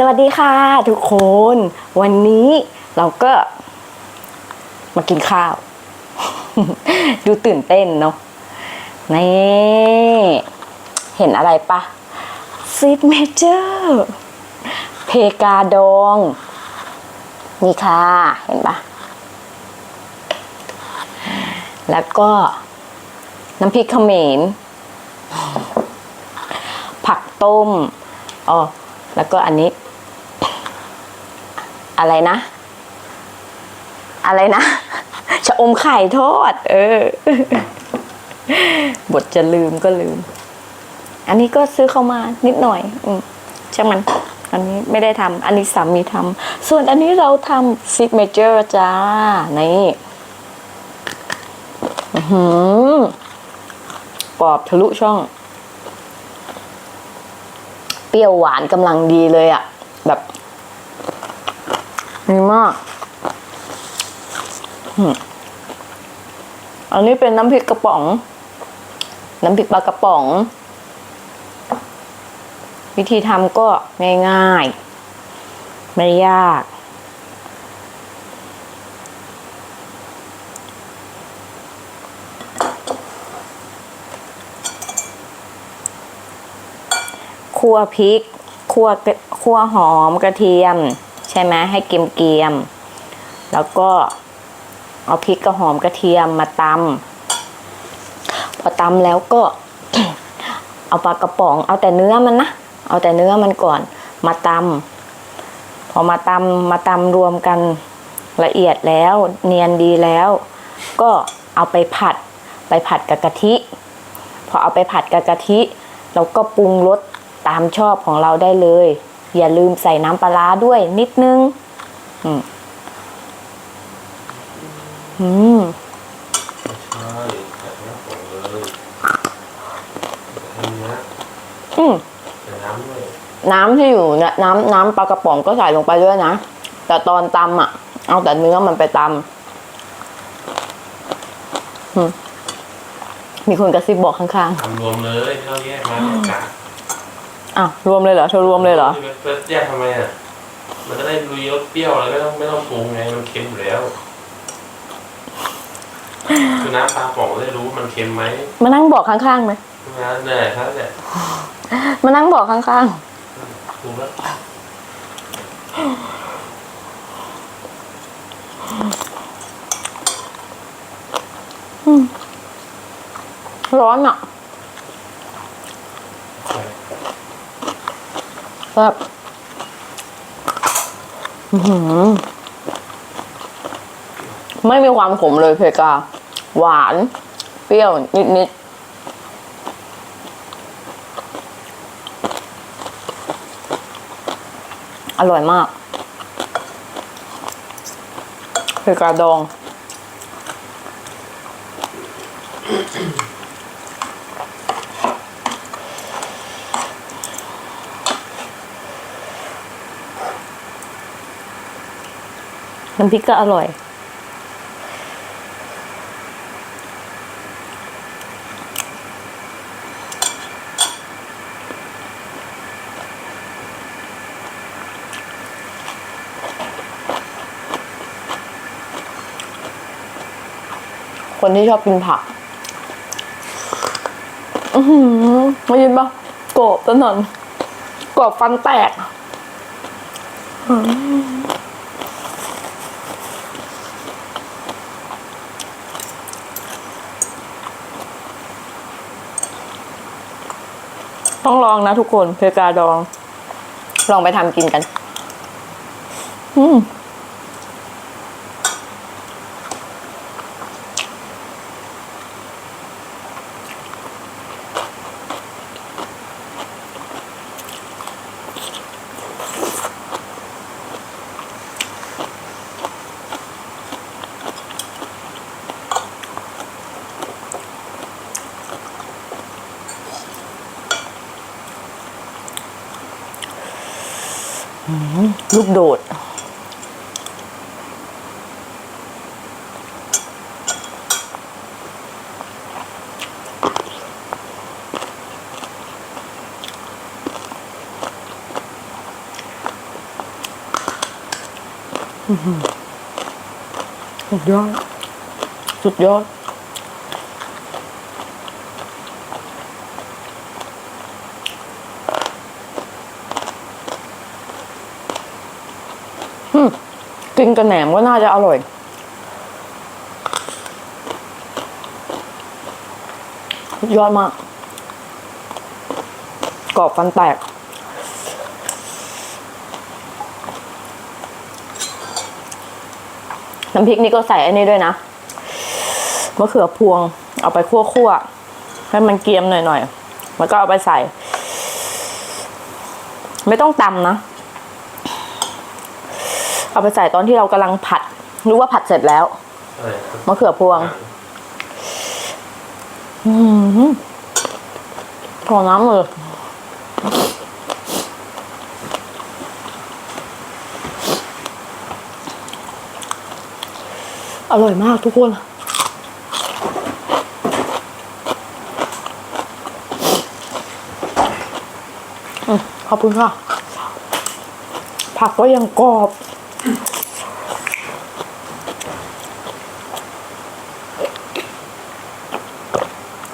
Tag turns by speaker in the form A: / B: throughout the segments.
A: สวัสดีค่ะทุกคน วันนี้เราก็มากินข้าว ดูตื่นเต้นเนาะนี่เห็นอะไรปะซิกเมเจอร์เพกาดอง นี่ค่ะ เห็นปะแล้วก็น้ำพริกเขมรผักต้มอ๋อแล้วก็อันนี้ อะไรนะ อะไรนะชะอมไข่ทอด เออบทจะลืมก็ลืม อันนี้ก็ซื้อเข้ามานิดหน่อย อืมช่างมัน อันนี้ไม่ได้ทำอันนี้สามีทำส่วนอันนี้เราทำซิกเมเจอร์จ้า นี่อื้อหือกรอบทะลุช่อง เปรี้ยวหวานกำลังดีเลยอะ่ะแบบ ดีมากอันนี้เป็นน้ำพริกกระป๋อง น้ำพริกปลากระป๋อง วิธีทำก็ง่ายๆ ไม่ยาก คั่วพริก คั่วคั่วหอมกระเทียม ช่ไหมให้เกรียมๆแล้วก็เอาพริกกระหอมกระเทียมมาตำพอตำแล้วก็ เอาปลากระป๋อง เอาแต่เนื้อมันนะเอาแต่เนื้อมันก่อน มาตำพอมาตำมาตำรวมกันละเอียดแล้ว เนียนดีแล้ว ก็เอาไปผัด ไปผัดกับกะทิ พอเอาไปผัดกับกะทิ เราก็ปรุงรสตามชอบของเราได้เลย อย่าลืมใส่น้ำปลาร้าด้วยนิดนึง อืมอืม
B: ใช่แต่น้ำผงเลยแต่เนื้อ
A: อืม
B: น้ำ
A: ที่อยู่เนี่ยน้ำน้ำปลากระป๋องก็ใส่ลงไปด้วยนะ แต่ตอนตำอะ เอาแต่เนื้อมันไปตำมีคนกระซิบบอกข้าง
B: ทำรวมเลยไม่ต้องแยกมาแยกกาก
A: อ้าวรวมเลยเหรอเธอรวมเลยเหรอ
B: เฟิร์สแยกทำไมอะมันจะได้ลุยรสเปรี้ยวอะไรไม่ต้องไม่ต้องปรุงไงมันเค็มอยู่แล้วคือน้ำปลาป๋องจะได้รู้ว่ามันเค็มไหม
A: มานั่งบอกข้างๆไหม
B: นะเหนื่อยครับแต่
A: มานั่งบอกข้าง
B: ปรุงแล้ว
A: ๆร้อนอะ
B: ใช่
A: แบบไม่มีความขมเลยเพกา หวาน เปรี้ยว นิดๆอร่อยมากเพกาดอง น้ำพริกก็อร่อย คนที่ชอบกินผัก อือหือไม่ยินปะกรอบตะหนอนกรอบฟันแตก ต้องลองนะทุกคนเพกาดอง ลองไปทำกินกัน อืม ลูกโดด สุดยอด สุดยอด กินกับแหนมก็น่าจะอร่อย ยอดมาก กรอบฟันแตก น้ำพริกนี่ก็ใส่อันนี้ด้วยนะมะเขือพวง เอาไปคั่วๆให้มันเกรียมหน่อยๆแล้วก็เอาไปใส่ ไม่ต้องตำนะ เอาไปใส่ตอนที่เรากำลังผัดนึกว่าผัดเสร็จแล้ว
B: อะไรครับ
A: มะเขือพวง อืมขอน้ำเลยอร่อยมากทุกคนอืมขอบคุณค่ะ ผักก็ยังกรอบ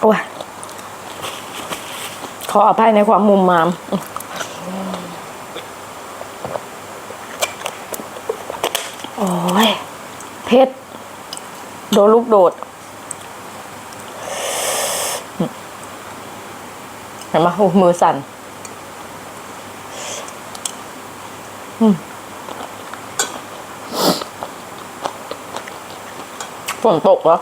A: โอ้ย ข ออภัยในความมุมมาม โอ้ย เพชรโดนลูกโดด เห็นไหมโอ้มือสั่นอืมฝนตกเหรอ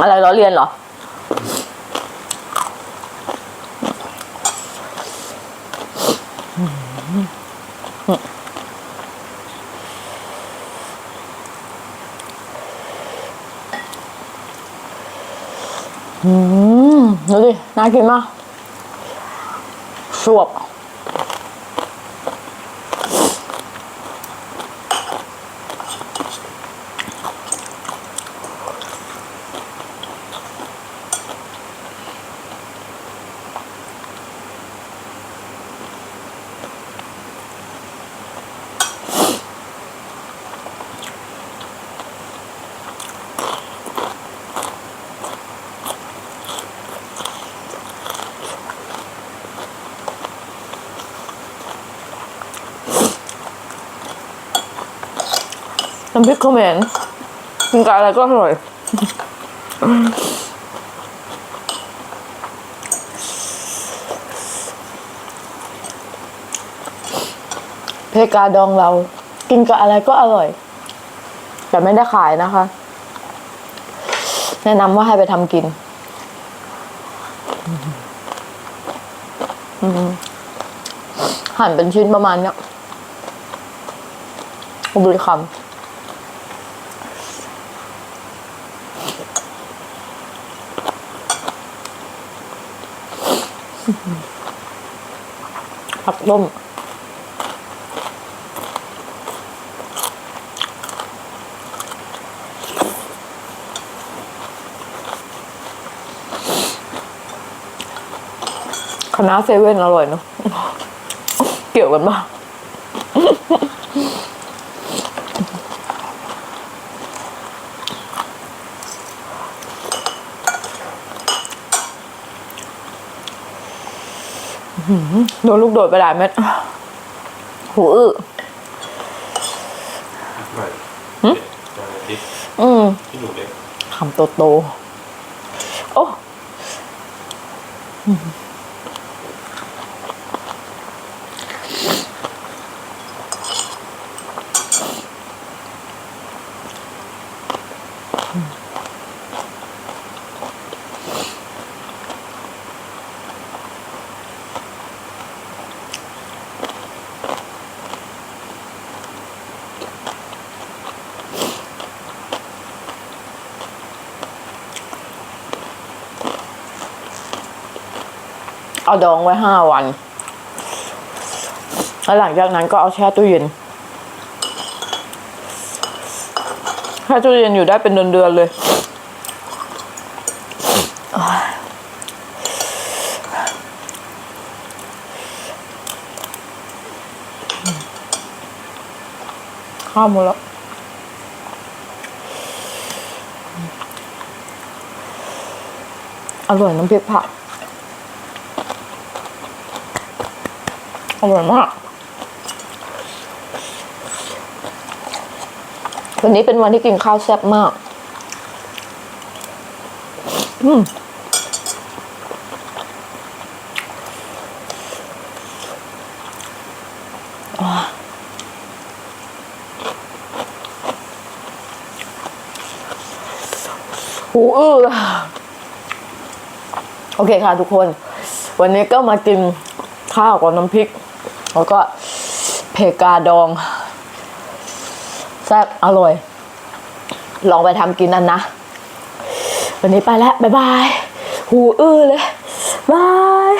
A: อะไรล้อเรียนเหรอ อืม ดูดิ น่ากินมากสวบ น้ำพริกเขมรกินกับอะไรก็อร่อย เพกาดองเรา กินกับอะไรก็อร่อย แต่ไม่ได้ขายนะคะ แนะนำว่าให้ไปทำกิน หั่นเป็นชิ้นประมาณเนี้ยดูดิคำ ผักต้มคณะเซเว่นอร่อยเนาะเกี่ยวกันปะ โดนลูกโดดไปหลายเม็ดหูอื้อ
B: ไม่จานอาทิตย์
A: อืม
B: ที่หนูเล็ก
A: คำโตโตๆโอ้ เอาดองไว้ห้าวัน แล้วหลังจากนั้นก็เอาแช่ตู้เย็นถ้าตู้เย็นอยู่ได้เป็นเดือนๆเลยโอ๊ยข้าวหมดแล้วอร่อยน้ำพริกผัก อร่อยมาก วันนี้เป็นวันที่กินข้าวแซ่บมาก อืมอ่าหูอื้อโอเคค่ะทุกคน วันนี้ก็มากินข้าวกับน้ำพริก แล้วก็เพกาดองแซ่บอร่อย ลองไปทำกินนั่นนะ วันนี้ไปแล้ว บ๊ายบาย หูอื้อเลยบาย